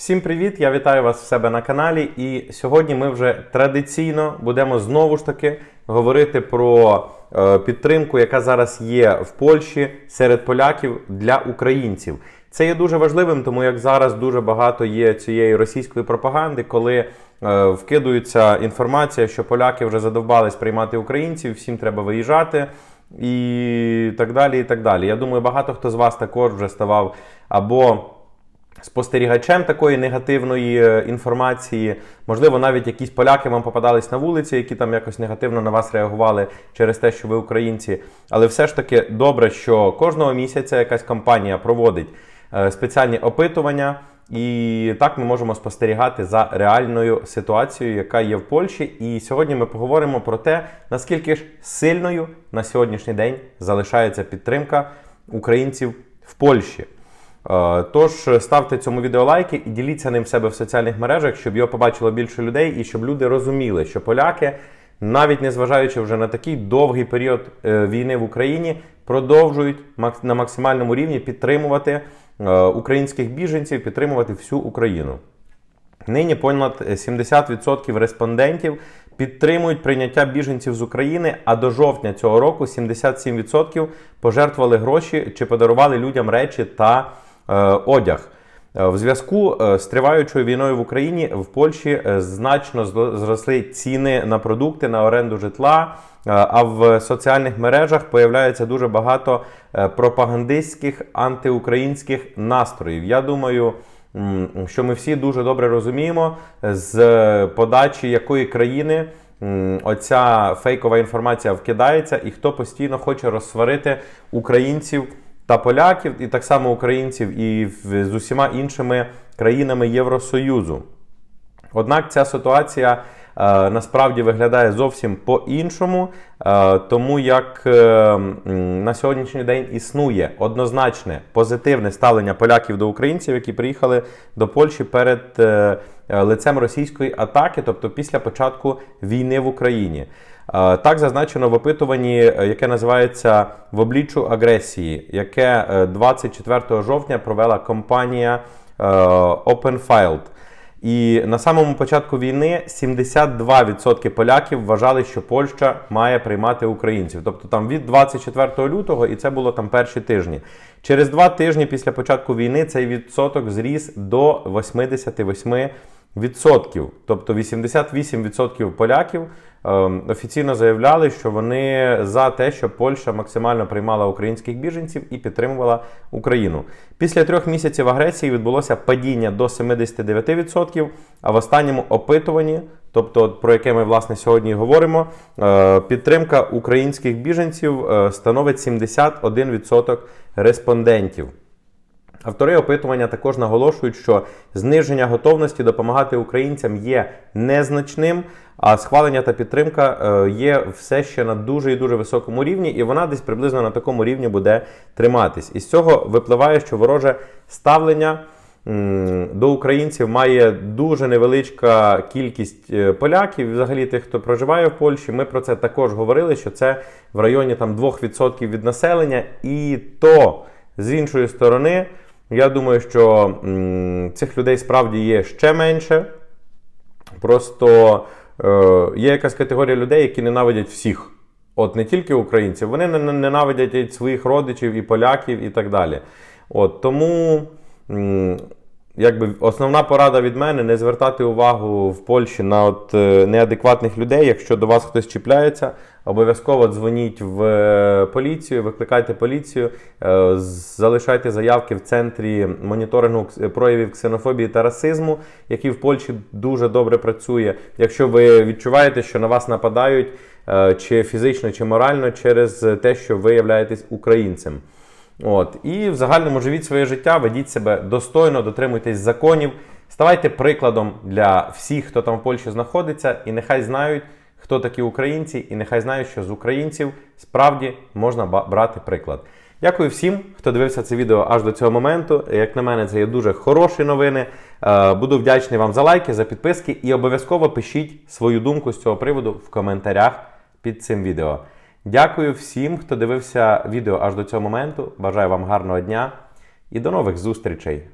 Всім привіт! Я вітаю вас в себе на каналі. І сьогодні ми вже традиційно будемо знову ж таки говорити про е, підтримку, яка зараз є в Польщі серед поляків для українців. Це є дуже важливим, тому як зараз дуже багато є цієї російської пропаганди, коли е, вкидується інформація, що поляки вже задовбались приймати українців, всім треба виїжджати. І так далі. і так далі. Я думаю, багато хто з вас також вже ставав або спостерігачем такої негативної е, інформації. Можливо, навіть якісь поляки вам попадались на вулиці, які там якось негативно на вас реагували через те, що ви українці. Але все ж таки добре, що кожного місяця якась компанія проводить е, спеціальні опитування. І так ми можемо спостерігати за реальною ситуацією, яка є в Польщі. І сьогодні ми поговоримо про те, наскільки ж сильною на сьогоднішній день залишається підтримка українців в Польщі. Е, Тож ставте цьому відео лайки і діліться ним в себе в соціальних мережах, щоб його побачило більше людей і щоб люди розуміли, що поляки, навіть незважаючи вже на такий довгий період е, війни в Україні, продовжують на максимальному рівні підтримувати е, українських біженців, підтримувати всю Україну. Нині понад 70% респондентів підтримують прийняття біженців з України, а до жовтня цього року 77% пожертвували гроші чи подарували людям речі та одяг. Е, В зв'язку е, з триваючою війною в Україні в Польщі е, значно зросли ціни на продукти, на оренду житла. е, А в соціальних мережах появляється дуже багато е, пропагандистських антиукраїнських настроїв. Я думаю, що ми всі дуже добре розуміємо, з подачі якої країни оця фейкова інформація вкидається, і хто постійно хоче розсварити українців та поляків, і так само українців, і з усіма іншими країнами Євросоюзу. Однак ця ситуація е, насправді виглядає зовсім по-іншому, е, тому як е, на сьогоднішній день існує однозначне позитивне ставлення поляків до українців, які приїхали до Польщі перед лицем російської атаки, тобто після початку війни в Україні. Е, Так зазначено в опитуванні, е, яке називається в обліччю агресії, яке е, 24 жовтня провела компанія е, OpenField. І на самому початку війни 72% поляків вважали, що Польща має приймати українців. Тобто там від 24 лютого, і це було там перші тижні. Через два тижні після початку війни цей відсоток зріс до 88%. Тобто 88% поляків ем, офіційно заявляли, що вони за те, щоб Польща максимально приймала українських біженців і підтримувала Україну. Після трьох місяців агресії відбулося падіння до 79%, а в останньому опитуванні, тобто про яке ми власне сьогодні говоримо, е, підтримка українських біженців е, становить 71% респондентів. Автори опитування також наголошують, що зниження готовності допомагати українцям є незначним, а схвалення та підтримка е, є все ще на дуже і дуже високому рівні, і вона десь приблизно на такому рівні буде триматись. Із цього випливає, що вороже ставлення до українців має дуже невеличка кількість е, поляків, взагалі тих, хто проживає в Польщі. Ми про це також говорили, що це в районі там 2% від населення, і то з іншої сторони. Я думаю, що цих людей справді є ще менше. Просто е, є якась категорія людей, які ненавидять всіх. От не тільки українців, вони не- не- ненавидять і своїх родичів, і поляків, і так далі. От тому. Якби основна порада від мене не звертати увагу в Польщі на от е, неадекватних людей. Якщо до вас хтось чіпляється, обов'язково дзвоніть в е, поліцію, викликайте поліцію, е, залишайте заявки в центрі моніторингу проявів ксенофобії та расизму, який в Польщі дуже добре працює. Якщо ви відчуваєте, що на вас нападають чи фізично, чи морально через те, що ви являєтесь українцем. От. І в загальному живіть своє життя, ведіть себе достойно, дотримуйтесь законів, ставайте прикладом для всіх, хто там в Польщі знаходиться, і нехай знають, хто такі українці, і нехай знають, що з українців справді можна брати приклад. Дякую всім, хто дивився це відео аж до цього моменту. Як на мене, це є дуже хороші новини. Е, Буду вдячний вам за лайки, за підписки і обов'язково пишіть свою думку з цього приводу в коментарях під цим відео. Дякую всім, хто дивився відео аж до цього моменту. Бажаю вам гарного дня і до нових зустрічей!